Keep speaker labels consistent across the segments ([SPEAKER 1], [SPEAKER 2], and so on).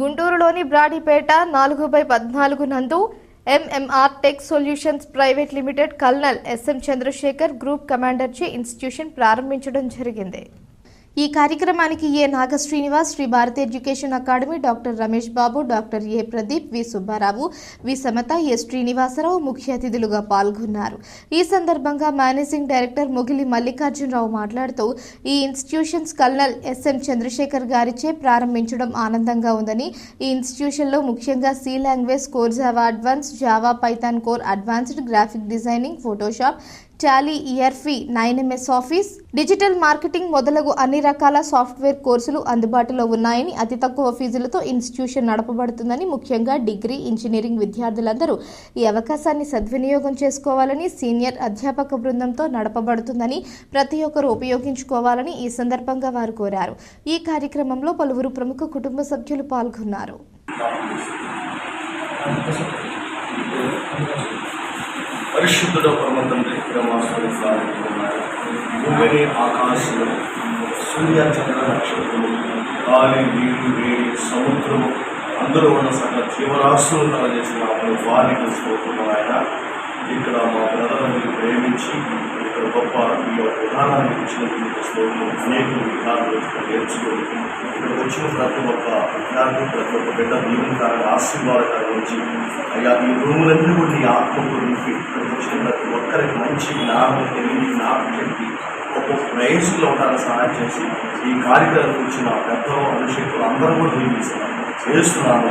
[SPEAKER 1] గుంటూరులోని బ్రాడీపేట నాలుగు బై పద్నాలుగు నందు MMR tech solutions private limited colonel SM Chandrashekar group కమాండర్చే institution ప్రారంభించడం జరిగింది. ఈ కార్యక్రమానికి A Naga Srinivas Sri Bharata education academy doctor Ramesh Babu doctor A Pradeep V Subbarao V Samatha A Srinivasarao ముఖ్య అతిథులుగా పాల్గొన్నారు. ఈ సందర్భంగా మేనేజింగ్ డైరెక్టర్ ముగిలి మల్లికార్జునరావు మాట్లాడుతూ ఈ ఇన్స్టిట్యూషన్స్ కల్నల్ ఎస్ఎం చంద్రశేఖర్ గారిచే ప్రారంభించడం ఆనందంగా ఉందని ఈ ఇన్స్టిట్యూషన్లో ముఖ్యంగా C language core Java advance Java Python core advanced graphic designing Photoshop Tally ERP nine MS office digital marketing మొదలగు అన్ని రకాల సాఫ్ట్వేర్ కోర్సులు అందుబాటులో ఉన్నాయని అతి తక్కువ ఫీజులతో ఇన్స్టిట్యూషన్ నడపబడుతుందని ముఖ్యంగా డిగ్రీ ఇంజనీరింగ్ విద్యార్థులందరూ ఈ అవకాశాన్ని సద్వినియోగం చేసుకోవాలని సీనియర్ అధ్యాపక బృందంతో నడపబడుతుందని ప్రతి ఒక్కరూ ఉపయోగించుకోవాలని ఈ సందర్భంగా వారు కోరారు. ఈ కార్యక్రమంలో పలువురు ప్రముఖ కుటుంబ సభ్యులు పాల్గొన్నారు.
[SPEAKER 2] పరిశుద్ధుడ పరమతండ్రి బ్రహ్మాస్వరి భూమిని ఆకాశము సూర్య చంద్ర నక్షత్రము గాలి నీరు వేడి సముద్రము అందరూ ఉన్న సకల జీవరాశులు కలగజేసిన వారికి స్తోత్రం ఆయన. ఇక్కడ మా బ్రదర్ని ప్రేమించి ఇక్కడ గొప్ప ఈ యొక్క విధానాన్ని ఇచ్చినందుకు స్తోత్రం అనేక విధానాలు ఇక్కడ నేర్చుకొని ఇక్కడికి వచ్చిన ప్రతి ఒక్క విద్యార్థి ప్రతి ఒక్క బిడ్డ దీవెనకారంగా ఆశీర్వాదకరంగా వచ్చి అయ్యా ఈ రూములన్నీ కూడా నీ ఆత్మకు నింపి ఇక్కడికి వచ్చిన ప్రతి ఒక్కరికి మంచి జ్ఞానం తెలివి జ్ఞాపకం చెప్పి గొప్ప ప్రయోజకులు అవడానికి సహాయం చేసి ఈ కార్యక్రమం వచ్చిన పెద్దలు అభిషేకులు అందరూ కూడా దీవిస్తున్నారు
[SPEAKER 3] చేస్తున్నారు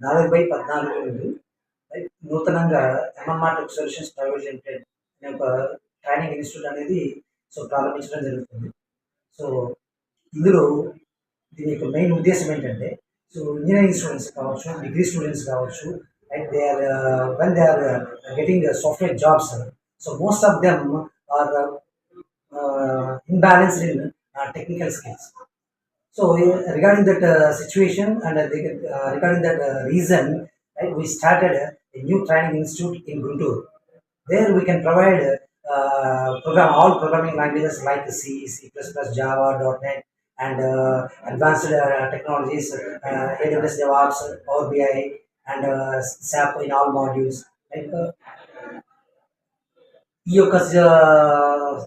[SPEAKER 3] నాలుగు బై పద్నాలుగు ఉంది నూతనంగా MMR tech solutions private limited అనే ఒక ట్రైనింగ్ ఇన్స్టిట్యూట్ అనేది సో ప్రారంభించడం జరుగుతుంది. సో ఇందులో దీని యొక్క మెయిన్ ఉద్దేశం ఏంటంటే సో ఇంజనీరింగ్ స్టూడెంట్స్ కావచ్చు డిగ్రీ స్టూడెంట్స్ కావచ్చు and they are when they are getting software jobs so most of them are imbalanced in technical skills So uh, regarding that uh, situation and uh, they, uh, regarding that uh, reason, right, we started a, a new training institute in Guntur. There we can provide uh, program all programming languages like C, C++, Java, .NET, and uh, advanced uh, technologies, uh, AWS DevOps, Power BI, and uh, SAP in all modules. Like, uh, ఈ యొక్క స-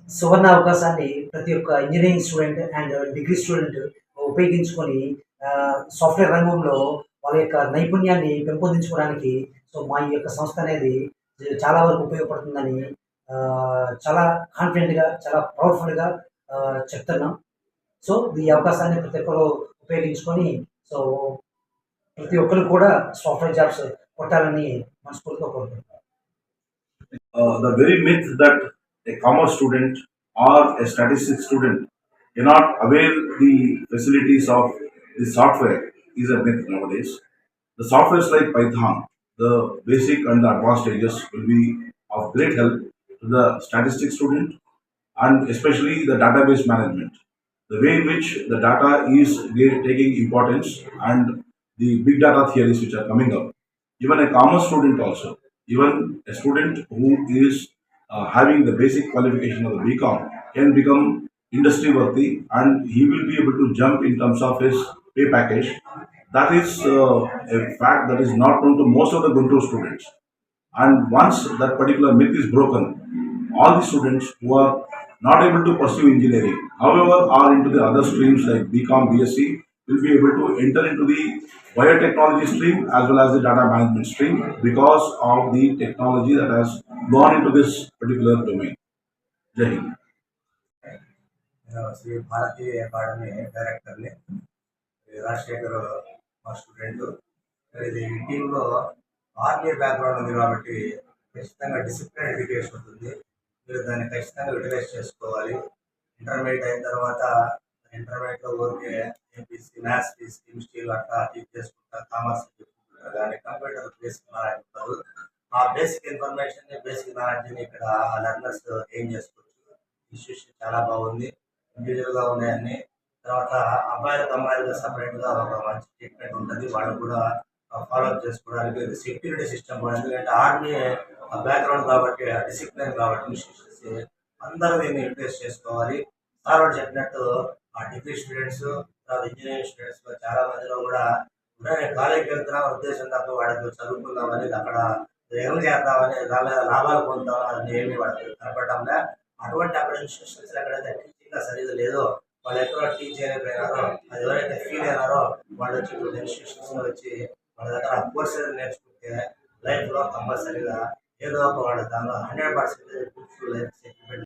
[SPEAKER 3] సువర్ణ అవకాశాన్ని ప్రతి ఒక్క engineering student and degree student ఉపయోగించుకొని software రంగంలో వాళ్ళ యొక్క నైపుణ్యాన్ని పెంపొందించుకోవడానికి సో మా ఈ యొక్క సంస్థ అనేది చాలా వరకు ఉపయోగపడుతుందని చాలా కాన్ఫిడెంట్గా చాలా ప్రౌడ్ఫుల్గా చెప్తున్నాం. సో ఈ అవకాశాన్ని ప్రతి ఒక్కరు ఉపయోగించుకొని సో ప్రతి ఒక్కరు కూడా సాఫ్ట్వేర్ జాబ్స్ కొట్టాలని మనస్ఫూర్తిగా కోరుకుంటున్నాం.
[SPEAKER 4] The very myth that that a commerce student or a statistics student cannot avail the facilities of the software is a myth nowadays. The softwares like Python, the basic and the advanced stages will be of great help to the statistics student and especially the database management. The way in which the data is taking importance and the big data theories which are coming up. Even a commerce student also, even a student who is uh, having the basic qualification of the BCom can become industry worthy and he will be able to jump in terms of his pay package. That is uh, a fact that is not known to most of the Guntur students. And once that particular myth is broken, all the students who are not able to pursue engineering, however, are into the other streams like BCom, BSc, will be able to enter into the biotechnology stream as well as the data management stream because of the technology that has gone into this particular domain. Jai.
[SPEAKER 5] నేను Shri Bharatiya academy డైరెక్టర్ని రాజశేఖర్ మా student. ఇది ఈ టీంలో army background ఉంది కాబట్టి ఖచ్చితంగా discipline education ఉంటుంది. మీరు దాన్ని ఖచ్చితంగా యూటిలైజ్ చేసుకోవాలి. ఇంటర్మీడియట్ అయిన తర్వాత ఇంటర్మీడియట్లో ఊరికే ఎంపీసీ మ్యాథ్స్ ఫీస్ కెమిస్ట్రీ అట్లా టీచ్ చేసుకుంటా కామర్స్ చెప్పుకుంటారు కానీ కంప్యూటర్ బేసిక్ నాలెడ్జ్ ఉంటారు ఆ బేసిక్ ఇన్ఫర్మేషన్ బేసిక్ నాలెడ్జ్ని ఇక్కడ లెర్నర్స్ ఏం చేసుకోవచ్చు? ఇన్స్టిట్యూషన్ చాలా బాగుంది. ఇండివిజువల్గా ఉన్నాయని తర్వాత అబ్బాయిలకు అమ్మాయిలకు సపరేట్గా ఒక మంచి ట్రీట్మెంట్ ఉంటుంది. వాళ్ళు కూడా ఫాలో అప్ చేసుకోవడానికి సెక్యూరిటీ సిస్టమ్ కూడా ఎందుకంటే ఆర్మీ బ్యాక్గ్రౌండ్ కాబట్టి డిసిప్లిన్ కాబట్టి ఇన్స్టిట్యూషన్స్ అందరూ దీన్ని యూటిలైజ్ చేసుకోవాలి. సార్ వాళ్ళు చెప్పినట్టు ఆ డిగ్రీ స్టూడెంట్స్ తర్వాత ఇంజనీరింగ్ స్టూడెంట్స్ చాలా మందిలో కూడా నేను కాలేజీకి వెళ్తున్నా ఉద్దేశం తప్ప వాళ్ళకి చదువుకుందామని అక్కడ ఏం చేద్దామని దాని మీద లాభాలు పొందుతామని ఏమి వాళ్ళకి కనపడటంలే అటువంటి అక్కడ ఇన్స్టిట్యూషన్స్ ఎక్కడైతే ఇంకా సరిగ్గా లేదో వాళ్ళు ఎక్కడో టీచ్ చేయలేకపోయినారో అది ఎవరైతే ఫీల్ అయినారో వాళ్ళు వచ్చి ఇప్పుడు ఇన్స్టిట్యూషన్స్ వచ్చి వాళ్ళ దగ్గర కోర్సెస్ నేర్చుకుంటే లైఫ్లో కంపల్సరీగా ఏదో ఒక వాళ్ళ దానిలో హండ్రెడ్ పర్సెంటేజ్ లైఫ్ సెటిల్మెంట్